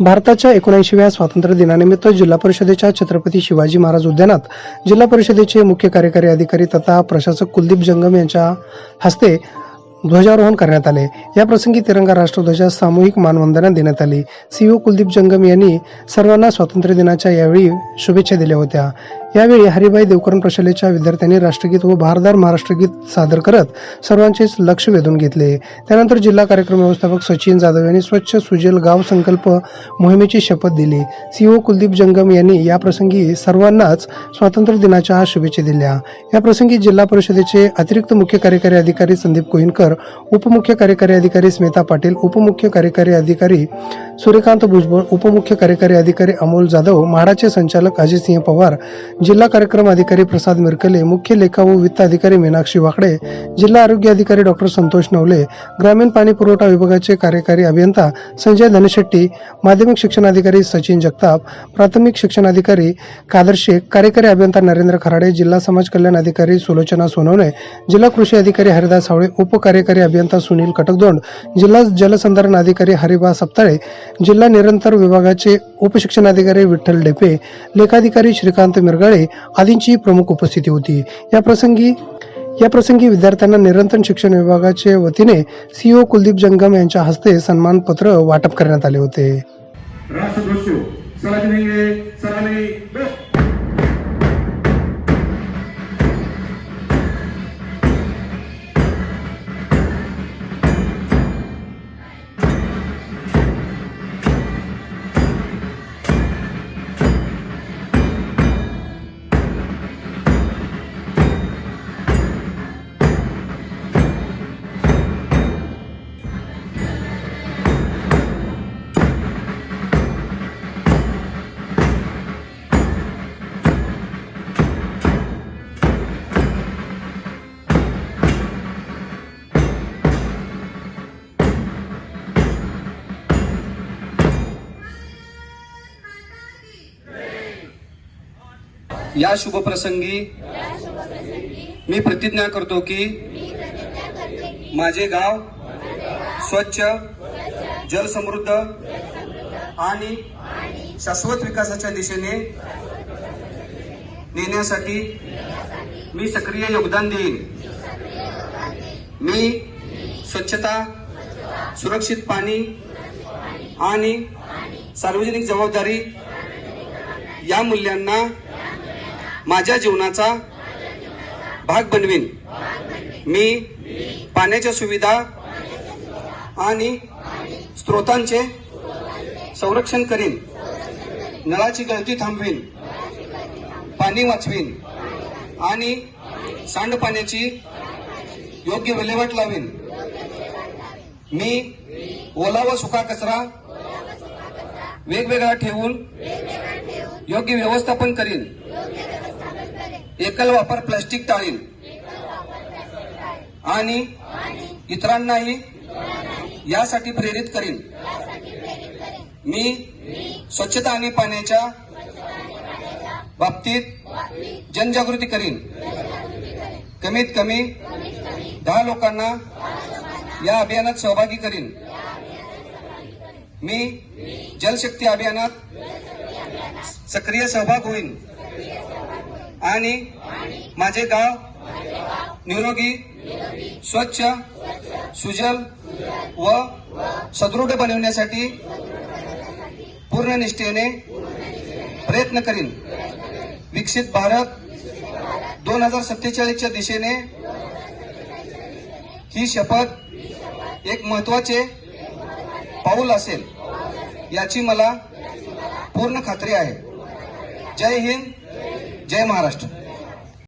भारताच्या एकोणऐंशीव्या स्वातंत्र्य दिनानिमित्त जिल्हा परिषदेच्या छत्रपती शिवाजी महाराज उद्यानात जिल्हा परिषदेचे मुख्य कार्यकारी अधिकारी तथा प्रशासक कुलदीप जंगम यांच्या हस्ते ध्वजारोहण करण्यात आले. या प्रसंगी तिरंगा राष्ट्रध्वजा सामूहिक मानवंदना देण्यात आली. सीईओ कुलदीप जंगम यांनी सर्वांना स्वातंत्र्य दिनाच्या यावेळी शुभेच्छा दिल्या होत्या. यावेळी हरिभाई देवकरण प्रशालेच्या विद्यार्थ्यांनी राष्ट्रगीत व भारदार महाराष्ट्रगीत सादर करत सर्वांचेच लक्ष वेधून घेतले. त्यानंतर जिल्हा कार्यक्रम व्यवस्थापक सचिन जाधव यांनी स्वच्छ सुजल गाव संकल्प मोहिमेची शपथ दिली. सीओ कुलदीप जंगम यांनी याप्रसंगी सर्वांनाच स्वातंत्र्य दिनाच्या शुभेच्छा दिल्या. या प्रसंगी जिल्हा परिषदेचे अतिरिक्त मुख्य कार्यकारी अधिकारी संदीप कोहिनकर उपमुख्य कार्यकारी अधिकारी स्मिता पाटील उपमुख्य कार्यकारी अधिकारी सूर्यकांत भुजबळ उपमुख्य कार्यकारी अधिकारी अमोल जाधव म्हाडाचे संचालक अजितसिंह पवार जिल्हा कार्यक्रम अधिकारी प्रसाद मिरकले मुख्य लेखा व वित्त अधिकारी मीनाक्षी वाकडे जिल्हा आरोग्य अधिकारी डॉक्टर संतोष नवले ग्रामीण पाणी पुरवठा विभागाचे कार्यकारी अभियंता संजय धनशेट्टी माध्यमिक शिक्षणाधिकारी सचिन जगताप प्राथमिक शिक्षणाधिकारी कादर शेख कार्यकारी अभियंता नरेंद्र खराडे जिल्हा समाज कल्याण अधिकारी सुलोचना सोनवणे जिल्हा कृषी अधिकारी हरिदास सावळे उपकार्यकारी अभियंता सुनील कटकदोंड जिल्हा जलसंधारण अधिकारी हरिबा सप्ताळे जिल्हा निरंतर विभागाचे उपशिक्षणाधिकारी विठ्ठल डेपे लेखाधिकारी श्रीकांत मिरगाळे आदींची प्रमुख उपस्थिती होती. या प्रसंगी या प्रसंगी विद्यार्थ्यांना निरंतर शिक्षण विभागाचे वतीने सीओ कुलदीप जंगम यांच्या हस्ते सन्मानपत्र वाटप करण्यात आले होते. या शुभ प्रसंगी मी प्रतिज्ञा करतो की माझे गाव स्वच्छ जलसमृद्ध आणि शाश्वत विकासाच्या दिशेने नेण्यासाठी मी सक्रिय योगदान देईन. मी स्वच्छता सुरक्षित पाणी आणि सार्वजनिक जबाबदारी या मूल्यांना माझ्या जीवनाचा भाग बनवीन. मी पाण्याच्या सुविधा आणि स्रोतांचे संरक्षण करीन. नळाची गळती थांबवीन. पाणी वाचवीन. आणि सांडपाण्याची योग्य विल्हेवाट लावीन. मी ओला व सुका कचरा वेगवेगळा ठेवून योग्य व्यवस्थापन करीन. एकल वापर प्लास्टिक टाळीन. आणि इतरांनाही यासाठी प्रेरित करीन. मी स्वच्छता आणि पाण्याच्या बाबतीत जनजागृती करीन. कमीत कमी दहा लोकांना या अभियानात सहभागी करीन. मी जलशक्ती अभियानात सक्रिय सहभाग होईन. आणि माझे गाव निरोगी स्वच्छ सुजल व सदृढ बनवण्यासाठी पूर्ण निष्ठेने प्रयत्न करीन. विकसित भारत दोन हजार सत्तेचाळीसच्या दिशेने ही शपथ एक महत्त्वाचे पाऊल असेल याची मला पूर्ण खात्री आहे. जय हिंद. जय महाराष्ट्र.